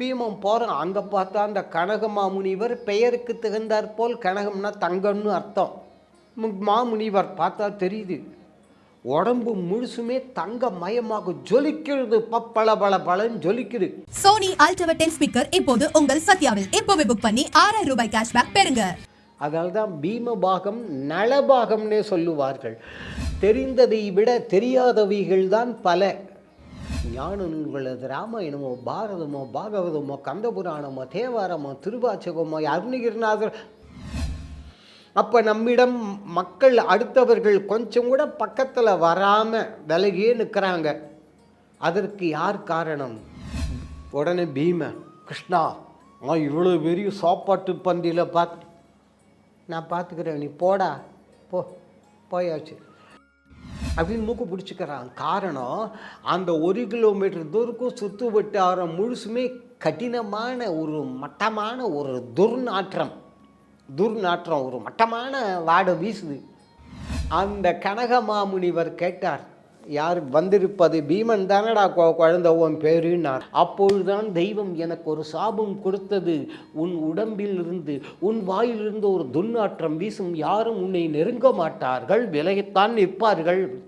பீமம் போகிறான் அங்கே பார்த்தா அந்த கனக மாமுனிவர் பெயருக்கு தகுந்தாற் போல் கனகம்னா தங்கம்னு அர்த்தம். மாமுனிவர் பார்த்தா தெரியுது. உடம்பு முழுசுமே தங்க மயமாக ஜொலிக்கிறது. பப்பள பல பலன்னு ஜொலிக்குது. சோனி அல்ட்ரா டென் ஸ்பீக்கர் இப்போது உங்கள் சத்யாவில். இப்போவே புக் பண்ணி ஆறாயிரம் ரூபாய் கேஷ்பேக் பெறுங்க. அதனால தான் பீமபாகம் நலபாகம்னே சொல்லுவார்கள். தெரிந்ததை விட தெரியாதவைகள் தான் பல. ஞான ராமாயணமோ பாரதமோ பாகவதமோ கந்தபுராணமோ தேவாரமோ திருவாச்சகமோ அருணகிரிநாதர். அப்போ நம்மிடம் மக்கள் அடுத்தவர்கள் கொஞ்சம் கூட பக்கத்தில் வராமல் விலகியே நிற்கிறாங்க அதற்கு யார் காரணம்? உடனே பீம கிருஷ்ணா நான் இவ்வளோ பெரிய சாப்பாட்டு பந்தியில் பார்த்து நான் பார்த்துக்கிறேன் நீ போடா. போ போயாச்சு. அப்படின்னு மூக்கு பிடிச்சிக்கிறான். காரணம் அந்த ஒரு கிலோமீட்டர் தூரக்கும் சுற்று வட்டாரம் முழுசுமே கடினமான ஒரு மட்டமான ஒரு துர்நாற்றம். துர்நாற்றம் ஒரு மட்டமான வாடை வீசுது. அந்த கனகமாமுனிவர் கேட்டார் யார் வந்திருப்பது? பீமன் தானடா கொ- குழந்தை உன் பேருன்னார். அப்பொழுதுதான் தெய்வம் எனக்கு ஒரு சாபம் கொடுத்தது. உன் உடம்பில் இருந்து உன் வாயிலிருந்து ஒரு துர்நாற்றம் வீசும் யாரும் உன்னை நெருங்க மாட்டார்கள். விலகித்தான் நிற்பார்கள்.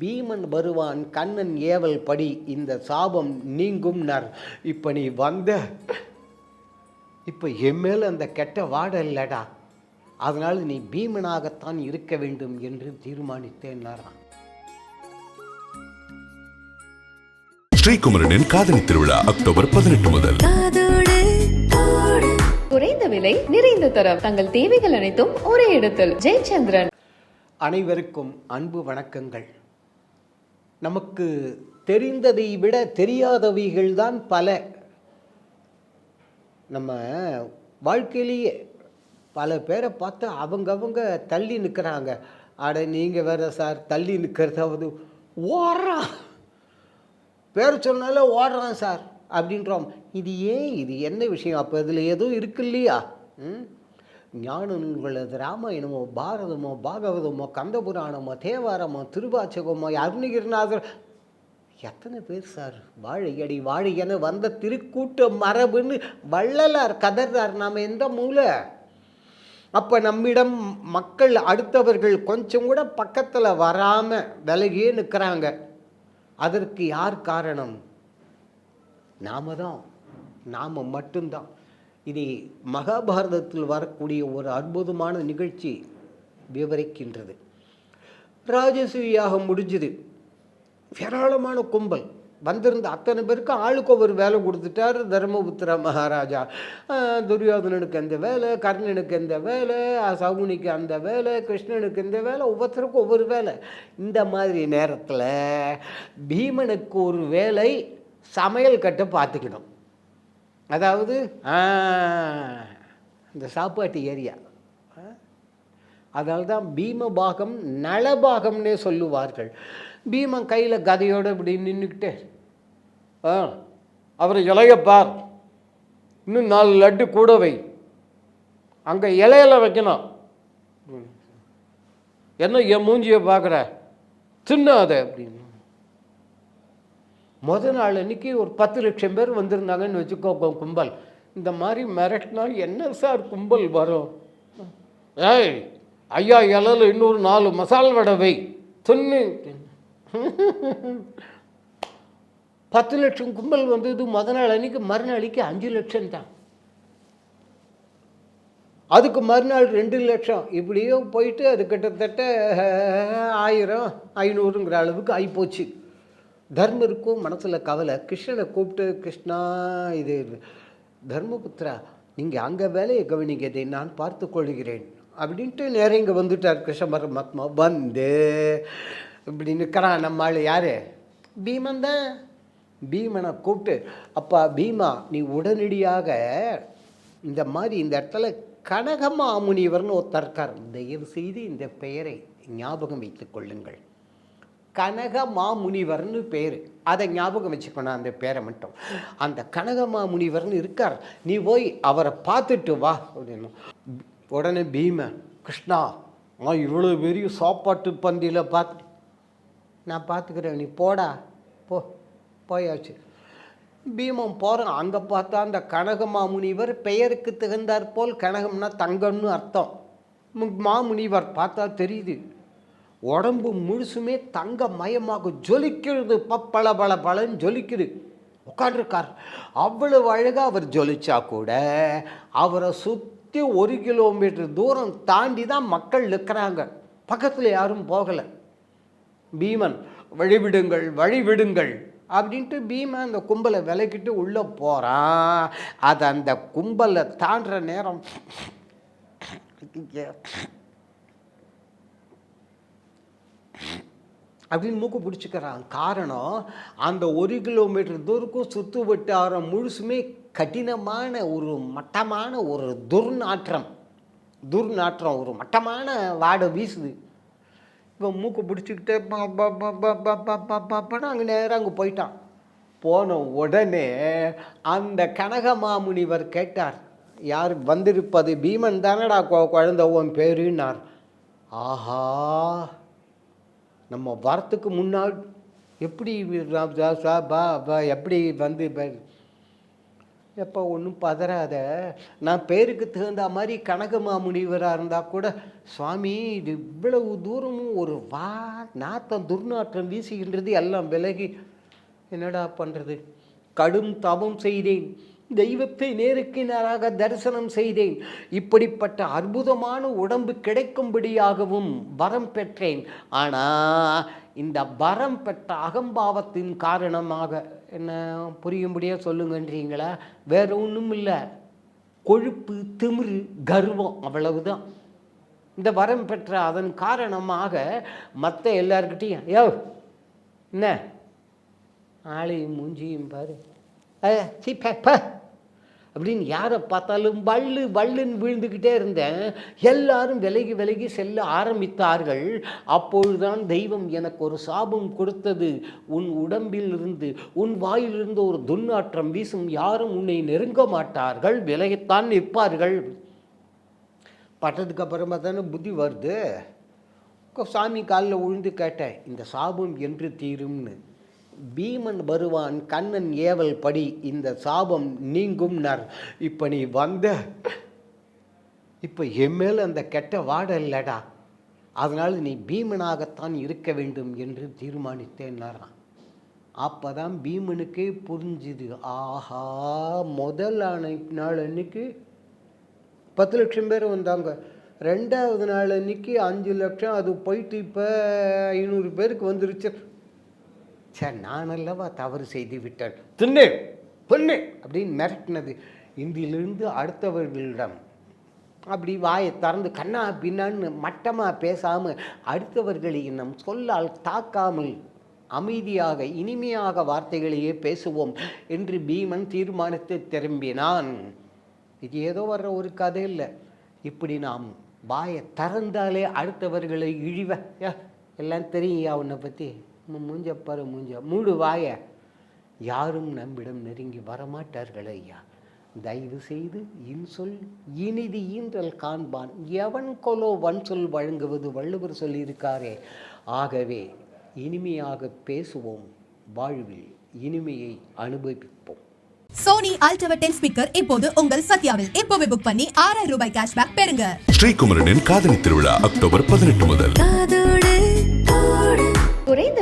பீமன் வருவான் கண்ணன் ஏவல் படி இந்த சாபம் நீங்கும்னார் இப்போ நீ வந்த இப்போ என் மேல் அந்த கெட்ட வாடை இல்லடா. அதனால் நீ பீமனாகத்தான் இருக்க வேண்டும் என்று தீர்மானித்தேன்னாராம் ஸ்ரீகுமரனின் காதலி திருவிழா அக்டோபர் பதினெட்டு முதல். குறைந்த விலை நிறைந்த தரம். தங்கள் தேவைகள் அனைத்தும் ஒரே இடத்தில். ஜெயச்சந்திரன். அனைவருக்கும் அன்பு வணக்கங்கள். நமக்கு தெரிந்ததை விட தெரியாதவைகள் தான் பல. நம்ம வாழ்க்கையிலேயே பல பேரை பார்த்து அவங்கவங்க தள்ளி நிற்கிறாங்க அட நீங்கள் வேற சார் தள்ளி நிற்கிறதாவது ஓடுறான் பேர் சொன்னாலே ஓடுறான் சார் அப்படின்றோம். இது ஏன்? இது என்ன விஷயம்? அப்போ இதில் எதுவும் இருக்கு இல்லையா? ம்? ஞான நூல்களது ராமாயணமோ பாரதமோ பாகவதமோ கந்தபுராணமோ தேவாரமோ திருவாச்சகமோ அருணகிரிநாதர். எத்தனை பேர் சார்? வாழையடி என வந்த திருக்கூட்ட மரபுன்னு வள்ளலார் கதர்றார் நாம் எந்த மூலை? அப்போ நம்மிடம் மக்கள் அடுத்தவர்கள் கொஞ்சம் கூட பக்கத்தில் வராமல் விலகியே நிற்கிறாங்க அதற்கு யார் காரணம்? நாம தான் நாம் மட்டும்தான். இதை மகாபாரதத்தில் வரக்கூடிய ஒரு அற்புதமான நிகழ்ச்சி விவரிக்கின்றது. ராஜசூயாக முடிஞ்சுது. ஏராளமான கும்பல். வந்திருந்த அத்தனை பேருக்கு ஆளுக்கு ஒவ்வொரு வேலை கொடுத்துட்டார் தர்மபுத்திர மகாராஜா. துரியோதனனுக்கு அந்த வேலை கர்ணனுக்கு இந்த வேலை சகுனிக்கு அந்த வேலை கிருஷ்ணனுக்கு இந்த வேலை ஒவ்வொருத்தருக்கும் ஒவ்வொரு வேலை. இந்த மாதிரி நேரத்தில் பீமனுக்கு ஒரு வேலை சமையல் கட்டை பார்த்துக்கணும். அதாவது இந்த சாப்பாட்டு ஏரியா. அதனால தான் பீமபாகம் நலபாகம்னே சொல்லுவார்கள். பீமன் கையில் கதையோடு இப்படி நின்றுக்கிட்டு ஆ அவரை இலைய பார். இன்னும் நாலு லட்டு கூட வை. அங்கே இலையில வைக்கணும். என்ன என் மூஞ்சியை பார்க்குற? தின்னாத அப்படின்னு. மொதல் நாள் அன்றைக்கி ஒரு பத்து லட்சம் பேர் வந்திருந்தாங்கன்னு வச்சுக்கோ கும்பல். இந்த மாதிரி மிரட்டினா என்ன சார் கும்பல் வரும்? ஏய் ஐயா இலையில இன்னொரு நாலு மசால் வடை வை. தின்னு. பத்து லட்சம் கும்பல் வந்தது முத நாள் அன்னைக்கு மறுநாளைக்கு அஞ்சு லட்சம் தான். அதுக்கு மறுநாள் ரெண்டு லட்சம். இப்படியோ போயிட்டு அது கிட்டத்தட்ட ஆயிரம் ஐநூறுங்கிற அளவுக்கு ஆகிப்போச்சு தர்மருக்கும் மனசில் கவலை. கிருஷ்ணனை கூப்பிட்டு கிருஷ்ணா இது தர்மபுத்திரா நீங்கள் அங்கே வேலையை கவனிக்கதை நான் பார்த்து கொள்கிறேன். அப்படின்ட்டு நேரம் இங்கே வந்துட்டார் கிருஷ்ண பரமாத்மா. வந்து இப்படி நிற்கிறான் நம்ம ஆள் யார்? பீமன் தான். பீமனை கூப்பிட்டு அப்பா பீமா நீ உடனடியாக இந்த மாதிரி இந்த இடத்துல கனகமாமுனிவர்னு ஒருத்தர் இருக்கார். தயவு செய்து இந்த பெயரை ஞாபகம் வைத்துக் கொள்ளுங்கள். கனக மாமுனிவர்னு பேர். அதை ஞாபகம் வச்சுக்கணும் அந்த பேரை மட்டும். அந்த கனக மாமுனிவர்னு இருக்கார். நீ போய் அவரை பார்த்துட்டு வா அப்படின்னு. உடனே பீம கிருஷ்ணா நான் இவ்வளோ பெரிய சாப்பாட்டு பந்தியில் பார்த்து நான் பார்த்துக்கிறேன் நீ போடா. போ போயாச்சு. பீமம் போகிறோம் அங்கே பார்த்தா அந்த கனக மாமுனிவர் பெயருக்கு தகுந்தாற் போல் கனகம்னா தங்கம்னு அர்த்தம். மாமுனிவர் பார்த்தா தெரியுது. உடம்பு முழுசுமே தங்க மயமாக ஜொலிக்கிறது பப்பள பல பலன்னு ஜொலிக்குது. உட்காண்டிருக்கார் அவ்வளவு அழகாக அவர் ஜொலிச்சா கூட அவரை சுற்றி ஒரு கிலோமீட்டர் தூரம் தாண்டி தான் மக்கள் நிற்கிறாங்க. பக்கத்தில் யாரும் போகலை. பீமன் வழிவிடுங்கள் வழிவிடுங்கள் அப்படின்ட்டு பீமன் அந்த கும்பலை விலக்கிட்டு உள்ளே போகிறான் அது அந்த கும்பலை தாண்டுற நேரம் அப்படின்னு மூக்கு பிடிச்சிக்கிறான். காரணம் அந்த ஒரு கிலோமீட்டர் தூரக்கும் சுற்று வட்டாரம் முழுசுமே கடினமான ஒரு மட்டமான ஒரு துர்நாற்றம். துர்நாற்றம் ஒரு மட்டமான வாடை வீசுது. இப்போ மூக்கு பிடிச்சிக்கிட்டே பாப்பான்னு அங்கே நேராக அங்கே போயிட்டான். போன உடனே அந்த கனகமாமுனிவர் கேட்டார் யார் வந்திருப்பது? பீமன் தானடா குழந்த உன் பேருன்னார். ஆஹா நம்ம வரத்துக்கு முன்னால் எப்படி ர- பா எப்படி வந்து எப்போ ஒன்றும் பதறாத. நான் பேருக்கு தகுந்த மாதிரி கனகமா முனிவராக இருந்தால் கூட சுவாமி இது இவ்வளவு தூரமும் ஒரு வா நாத்தம் துர்நாற்றம் வீசுகின்றது எல்லாம் விலகி என்னடா பண்ணுறது கடும் தவம் செய்தேன். தெய்வத்தை நேருக்கு நேராக தரிசனம் செய்தேன். இப்படிப்பட்ட அற்புதமான உடம்பு கிடைக்கும்படியாகவும் வரம் பெற்றேன். ஆனால் இந்த வரம் பெற்ற அகம்பாவத்தின் காரணமாக என்ன புரியும்படியாக சொல்லுங்கன்றீங்களா? வேற ஒன்றும் இல்லை. கொழுப்பு திமிரு கர்வம் அவ்வளவுதான். இந்த வரம் பெற்ற அதன் காரணமாக மற்ற எல்லார்கிட்டையும் யோ என்ன? ஆளையும் மூஞ்சியும் பாரு. அ, சீ பே, அப்படின்னு யாரை பார்த்தாலும் வள்ளு வள்ளுன்னு விழுந்துக்கிட்டே இருந்தேன். எல்லாரும் விலகி விலகி செல்ல ஆரம்பித்தார்கள். அப்பொழுதுதான் தெய்வம் எனக்கு ஒரு சாபம் கொடுத்தது. உன் உடம்பில் இருந்து உன் வாயிலிருந்து ஒரு துர்நாற்றம் வீசும் யாரும் உன்னை நெருங்க மாட்டார்கள். விலகித்தான் நிற்பார்கள். பட்டதுக்கு அப்புறமா தானே புத்தி வருது. சாமி காலில் விழுந்து கேட்டேன் இந்த சாபம் என்று தீரும்னு. பீமன் வருவான் கண்ணன் ஏவல் படி இந்த சாபம் நீங்கும் நர். இப்போ நீ வந்த இப்போ என் மேல் அந்த கெட்ட வாட இல்லடா. அதனால் நீ பீமனாகத்தான் இருக்க வேண்டும் என்று தீர்மானித்தேன்னாரான் அப்போ தான் பீமனுக்கே புரிஞ்சுது ஆஹா முதல் ஆணை நாள் அன்னைக்கு பத்து லட்சம் பேர் வந்தாங்க. ரெண்டாவது நாள் அன்னைக்கு அஞ்சு லட்சம் அது போயிட்டு இப்போ ஐநூறு பேருக்கு வந்துருச்சு. சே நான் அல்லவா தவறு செய்து விட்டேன். தின்னு பொண்ணு அப்படின்னு மிரட்டினது. இந்தியிலிருந்து அடுத்தவர்களிடம் அப்படி வாயை திறந்து கண்ணா பின்னான்னு மட்டமாக பேசாமல் அடுத்தவர்களை நம் சொல்லால் தாக்காமல் அமைதியாக இனிமையாக வார்த்தைகளையே பேசுவோம் என்று பீமன் தீர்மானித்து திரும்பினான். இது ஏதோ வர்ற ஒரு கதை இல்லை. இப்படி நாம் வாயை திறந்தாலே அடுத்தவர்களை இழிவ. எல்லாம் தெரியுயா உன்னை பற்றி மூஞ்ச பாரு மூஞ்ச. மூடு வாய. யாரும் நம்மிடம் நெருங்கி வரமாட்டார்கள் ஐயா. தயவு செய்து இன்சொல் இனிது ஈன்றல் காண்பான். எவன் கொலோ வன் சொல் வழங்குவது வள்ளுவர் சொல்லியிருக்காரே. ஆகவே இனிமையாக பேசுவோம் வாழ்வில். இனிமையை அனுபவிப்போம். சோனி அல்ட்ரா டென் ஸ்பீக்கர் இப்போது உங்கள் சத்யாவில். இப்போவே புக் பண்ணி ஆறாயிரம் ரூபாய் கேஷ்பேக் பெறுங்க. ஸ்ரீகுமரனின் காதலி திருவிழா அக்டோபர் பதினெட்டு முதல்.